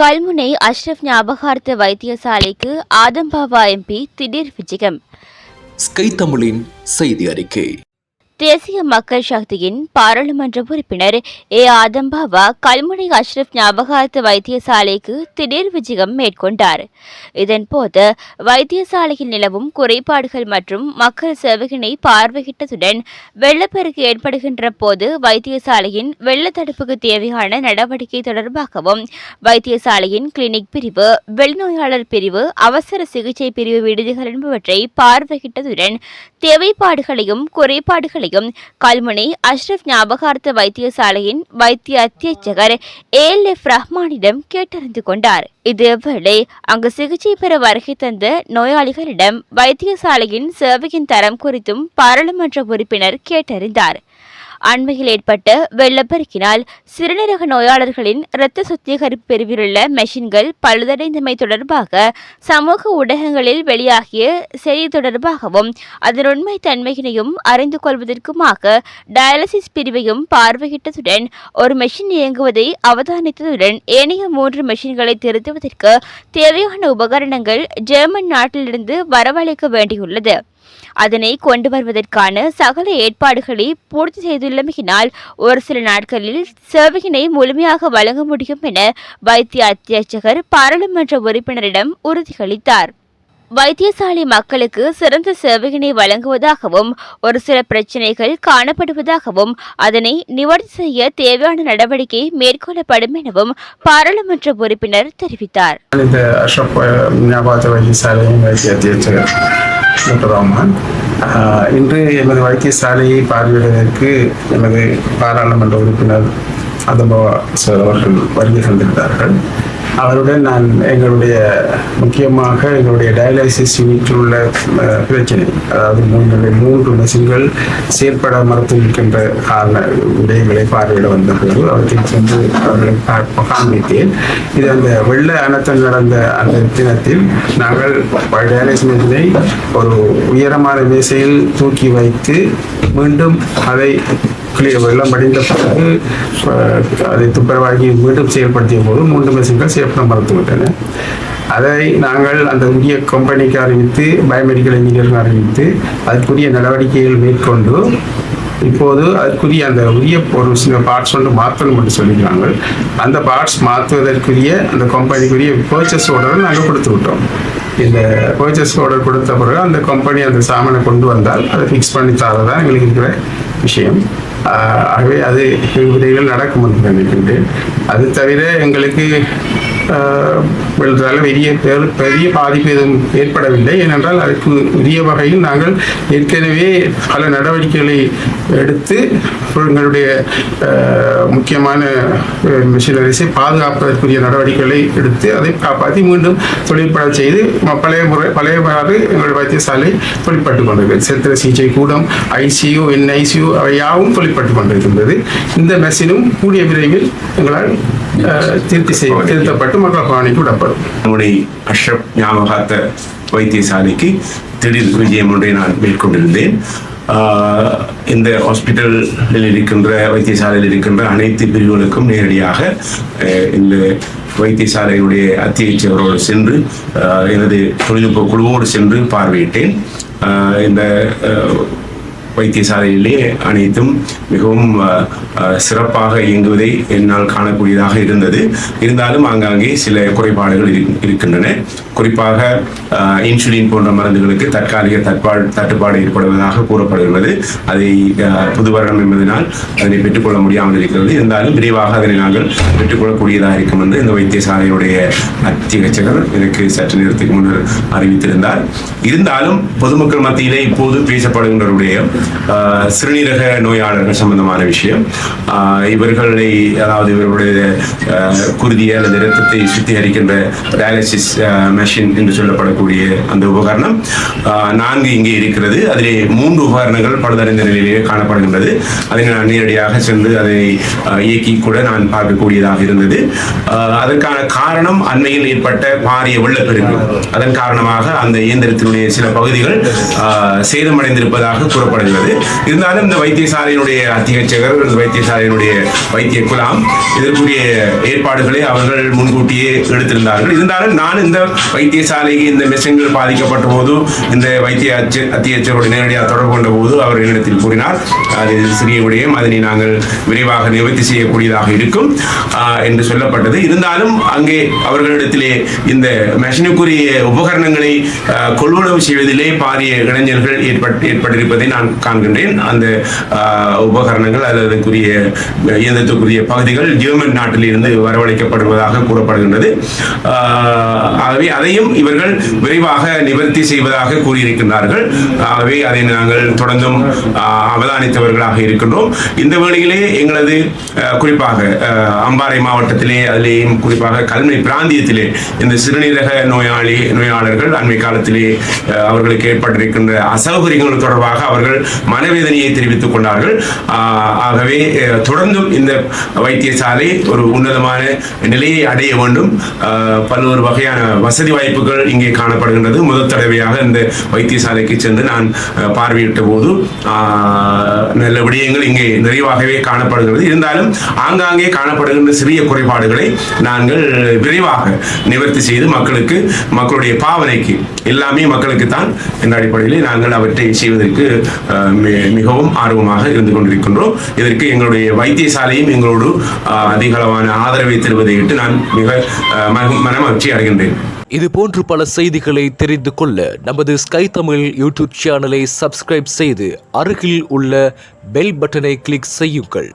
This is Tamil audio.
கல்முனை அஷ்ரப் ஞாபகார்த்த வைத்தியசாலைக்கு ஆதம்பாவா எம்பி திடீர் விஜயம். ஸ்கை தமிழின் செய்தி அறிக்கை. தேசிய மக்கள் சக்தியின் பாராளுமன்ற உறுப்பினர் ஏ. ஆதம்பாவா கல்முனை அஷ்ரப் ஞாபகார்த்த வைத்தியசாலைக்கு திடீர் விஜயம் மேற்கொண்டார். இதன்போது வைத்தியசாலையில் நிலவும் குறைபாடுகள் மற்றும் மக்கள் சேவையினை பார்வையிட்டதுடன் வெள்ளப்பெருக்கு ஏற்படுகின்ற போது வைத்தியசாலையின் வெள்ள தடுப்புக்கு தேவையான நடவடிக்கை தொடர்பாகவும் வைத்தியசாலையின் கிளினிக் பிரிவு வெளிநோயாளர் பிரிவு அவசர சிகிச்சை பிரிவு விடுதிகள் என்பவற்றை பார்வையிட்டதுடன் தேவைப்பாடுகளையும் குறைபாடுகளையும் கல்முனை அஷ்ரப் ஞாபகார்த்த வைத்தியசாலையின் வைத்திய அத்தியட்சகர் ஏல் எஃப் ரஹ்மானிடம் கேட்டறிந்து கொண்டார். இதேவேளை அங்கு சிகிச்சை பெற வருகை தந்த நோயாளிகளிடம் வைத்தியசாலையின் சேவையின் தரம் குறித்தும் பாராளுமன்ற உறுப்பினர் கேட்டறிந்தார். அண்மையில் ஏற்பட்ட வெள்ளப்பெருக்கினால் சிறுநீரக நோயாளர்களின் இரத்த சுத்திகரிப்பு பிரிவிலுள்ள மெஷின்கள் பழுதடைந்தமை தொடர்பாக சமூக ஊடகங்களில் வெளியாகிய செய்தி தொடர்பாகவும் அதன் உண்மை தன்மையினையும் அறிந்து கொள்வதற்குமாக டயாலிசிஸ் பிரிவையும் பார்வையிட்டதுடன் ஒரு மெஷின் இயங்குவதை அவதானித்ததுடன் ஏனைய மூன்று மெஷின்களை திருத்துவதற்கு தேவையான உபகரணங்கள் ஜெர்மன் நாட்டிலிருந்து வரவழைக்க வேண்டியுள்ளது. அதனை கொண்டு வருவதற்கான சகல ஏற்பாடுகளை பூர்த்தி செய்துள்ளமையினால் ஒரு சில நாட்களில் சேவையினை முழுமையாக வழங்க முடியும் என வைத்திய அத்தியட்சகர் பாராளுமன்ற உறுப்பினரிடம் உறுதியளித்தார். வைத்தியசாலை மக்களுக்கு சிறந்த சேவையினை வழங்குவதாகவும் ஒரு சில பிரச்சினைகள் காணப்படுவதாகவும் அதனை நிவர்த்தி செய்ய தேவையான நடவடிக்கை மேற்கொள்ளப்படும் எனவும் பாராளுமன்ற உறுப்பினர் தெரிவித்தார். டாக்டர் ரஹ்மான். இன்று எமது வைத்தியசாலையை பார்வையிடுவதற்கு எமது பாராளுமன்ற உறுப்பினர் அதபவா சார் அவர்கள் வருகை தந்திருந்தார்கள் அவருடன் நான் எங்களுடைய முக்கியமாக எங்களுடைய டயாலிசிஸ் யூனிட்டில் உள்ள பிரச்சனை அதாவது மூன்று மூன்று மெஷின்கள் செயற்பட மறுத்திருக்கின்ற காரண விடயங்களை பார்வையிட வந்தபோது அவற்றை சென்று அவர்களை காண்பித்தேன். இது அந்த வெள்ள அனர்த்தம் நடந்த அந்த தினத்தில் நாங்கள் டயாலிசிஸ் மெஷினை ஒரு உயரமான மேசையில் தூக்கி வைத்து மீண்டும் அதை கிளியர் வெள்ளம் அடைந்த பிறகு அதை துப்புரவாகி மீண்டும் செயல்படுத்திய போது மூன்று மெஷின்கள் செயல்பட மறுத்துவிட்டன அதை நாங்கள் அந்த உரிய கம்பெனிக்கு அறிவித்து பயோமெடிக்கல் இன்ஜினியருக்கு அறிவித்து அதற்குரிய நடவடிக்கைகள் மேற்கொண்டு இப்போது அதற்குரிய அந்த உரிய ஒரு சில பார்ட்ஸ் ஒன்று மாற்றணும் என்று சொல்லிக்கிறாங்க அந்த பார்ட்ஸ் மாற்றுவதற்குரிய அந்த கம்பெனிக்குரிய பர்ச்சேஸ் ஆர்டரை நாங்கள் கொடுத்து விட்டோம். இந்த பர்ச்சேஸ் ஆர்டர் கொடுத்த பிறகு அந்த கம்பெனி அந்த சாமானை கொண்டு வந்தால் அதை ஃபிக்ஸ் பண்ணி தரதான் எங்களுக்கு இருக்கிற விஷயம். ஆகவே அது விதைகள் நடக்கும் என்று நினைக்கின்றேன். அது தவிர எங்களுக்கு விழுந்ததால் பெரிய பெரிய பாதிப்பு எதுவும் ஏற்படவில்லை. ஏனென்றால் அதற்கு உரிய வகையில் நாங்கள் ஏற்கனவே பல நடவடிக்கைகளை எடுத்து எங்களுடைய முக்கியமான முக்கியமான மிஷினரிஸை பாதுகாப்பதற்குரிய நடவடிக்கைகளை எடுத்து அதை காப்பாற்றி மீண்டும் தொழிற்பட செய்து ம- பழைய முறை பழையவாறு எங்கள் வைத்தியசாலை தொழிற்பட்டு கொண்டிருக்கிறது. சித்திர சிகிச்சை கூடம் ஐசியு என்ஐசியு அவை யாவும் தொழிற்பட்டு கொண்டிருக்கின்றது. இந்த மெஷினும் கூடிய விரைவில் எங்களால் திருத்தி செய்ய திருத்தப்பட்டு மக்கள் பவனிக்கு விடப்படும். நம்முடைய அஷ்ரப் ஞாபகார்த்த வைத்தியசாலைக்கு திடீர் விஜயம் ஒன்றை நான் மேற்கொண்டிருந்தேன். இந்த ஹாஸ்பிட்டலில் இருக்கின்ற வைத்தியசாலையில் இருக்கின்ற அனைத்து பிரிவுகளுக்கும் நேரடியாக இந்த வைத்தியசாலையுடைய அத்தியட்சகரோடு சென்று எனது தொழில்நுட்ப குழுவோடு சென்று பார்வையிட்டேன். இந்த வைத்தியசாலையிலே அனைத்தும் மிகவும் சிறப்பாக இயங்குவதை என்னால் காணக்கூடியதாக இருந்தது. இருந்தாலும் ஆங்காங்கே சில குறைபாடுகள் இருக்கின்றன. குறிப்பாக இன்சுலின் போன்ற மருந்துகளுக்கு தற்காலிக தற்பாடு தட்டுப்பாடு ஏற்படுவதாக கூறப்படுகிறது அதை அஹ், புது வருடம் என்பதனால் அதனை பெற்றுக்கொள்ள முடியாமல் இருக்கிறது. இருந்தாலும் விரைவாக அதனை நாங்கள் பெற்றுக்கொள்ளக்கூடியதாக இருக்கும் என்று இந்த வைத்தியசாலையுடைய அத்தியட்சகர் எனக்கு சற்று நேரத்துக்கு முன்னர் அறிவித்திருந்தார். இருந்தாலும் பொதுமக்கள் மத்தியிலே இப்போது பேசப்படுகின்ற விடயம் சிறுநீரக நோயாளர்கள் சம்பந்தமான விஷயம். ஆஹ், இவர்களை அதாவது இவர்களுடைய ஆஹ், குருதியை அல்லது இரத்தத்தை சுத்திகரிக்கின்ற டயாலிசிஸ் மெஷின் என்று சொல்லப்படக்கூடிய அந்த உபகரணம். ஆஹ், நான்கு இங்கே இருக்கிறது. அதிலே மூன்று உபகரணங்கள் பழுதடைந்த நிலையிலேயே காணப்படுகின்றது. அதை நான் நேரடியாக சென்று அதை இயக்கி கூட நான் பார்க்கக்கூடியதாக இருந்தது. ஆஹ், அதற்கான காரணம் அண்மையில் ஏற்பட்ட பாரிய வெள்ளப்பெருக்கு. அதன் காரணமாக அந்த இயந்திரத்தினுடைய சில பகுதிகள் ஆஹ், சேதமடைந்திருப்பதாக கூறப்படுகிறது. தொடரப்பட்டுள்ளது இருந்தாலும் இந்த வைத்தியசாலையினுடைய அத்தியட்சகர் இந்த வைத்தியசாலையினுடைய வைத்திய குலாம் இதற்குரிய ஏற்பாடுகளை அவர்கள் முன்கூட்டியே எடுத்திருந்தார்கள். இருந்தாலும் நான் இந்த வைத்தியசாலைக்கு இந்த மெஷின்கள் பாதிக்கப்பட்ட போது இந்த வைத்திய அச்ச அத்தியட்சரோடு நேரடியாக தொடர்பு கொண்ட போது அவர் என்னிடத்தில் கூறினார் அது சிறிய விடயம் அதனை நாங்கள் விரைவாக நிவர்த்தி செய்யக்கூடியதாக இருக்கும் என்று சொல்லப்பட்டது. இருந்தாலும் அங்கே அவர்களிடத்திலே இந்த மெஷினுக்குரிய உபகரணங்களை கொள்வனவு செய்வதிலே பாரிய இளைஞர்கள் ஏற்பட்டு ஏற்பட்டிருப்பதை நான் காண்கின்றேன். அந்த உபகரணங்கள் அல்லது அதற்குரிய இயந்திரத்துக்குரிய பகுதிகள் ஜெர்மன் நாட்டில் இருந்து வரவழைக்கப்படுவதாக கூறப்படுகின்றது. ஆஹ், ஆகவே அதையும் இவர்கள் விரைவாக நிவர்த்தி செய்வதாக கூறியிருக்கின்றார்கள். ஆகவே அதை நாங்கள் தொடர்ந்தும் அவதானித்தவர்களாக இருக்கின்றோம். இந்த வேளையிலே எங்களது ஆஹ், குறிப்பாக அம்பாறை மாவட்டத்திலே அதிலேயும் குறிப்பாக கல்மை பிராந்தியத்திலே இந்த சிறுநீரக நோயாளி நோயாளர்கள் அண்மை காலத்திலே அவர்களுக்கு ஏற்பட்டிருக்கின்ற அசௌகரியங்கள் தொடர்பாக அவர்கள் மனவேதனையை தெரிவித்துக் கொண்டார்கள். ஆகவே தொடர்ந்தும் இந்த வைத்தியசாலை ஒரு உன்னதமான நிலையை அடைய வேண்டும். பல்வேறு வகையான வசதி வாய்ப்புகள் இங்கே காணப்படுகின்றது. முதல் தடவையாக இந்த வைத்தியசாலைக்கு சென்று நான் பார்வையிட்ட போது நல்ல விடயங்கள் இங்கே நிறைவாகவே காணப்படுகிறது. இருந்தாலும் ஆங்காங்கே காணப்படுகின்ற சிறிய குறைபாடுகளை நாங்கள் விரைவாக நிவர்த்தி செய்து மக்களுக்கு மக்களுடைய பாவனைக்கு எல்லாமே மக்களுக்கு தான் என்ற அடிப்படையில் நாங்கள் அவற்றை செய்வதற்கு மிகவும் ஆர்வமாக இருந்து கொண்டிருக்கின்றோம். இதற்கு எங்களுடைய வைத்தியசாலையும் எங்களோடு அதிக அளவான ஆதரவை தருவதையிட்டு நான் மிக மனமகிழ்ச்சி அடைகின்றேன். இது போன்று பல செய்திகளை தெரிந்து கொள்ள நமது ஸ்கை தமிழ் யூடியூப் சேனலை சப்ஸ்கிரைப் செய்து அருகில் உள்ள பெல் பட்டனை கிளிக் செய்யுங்கள்.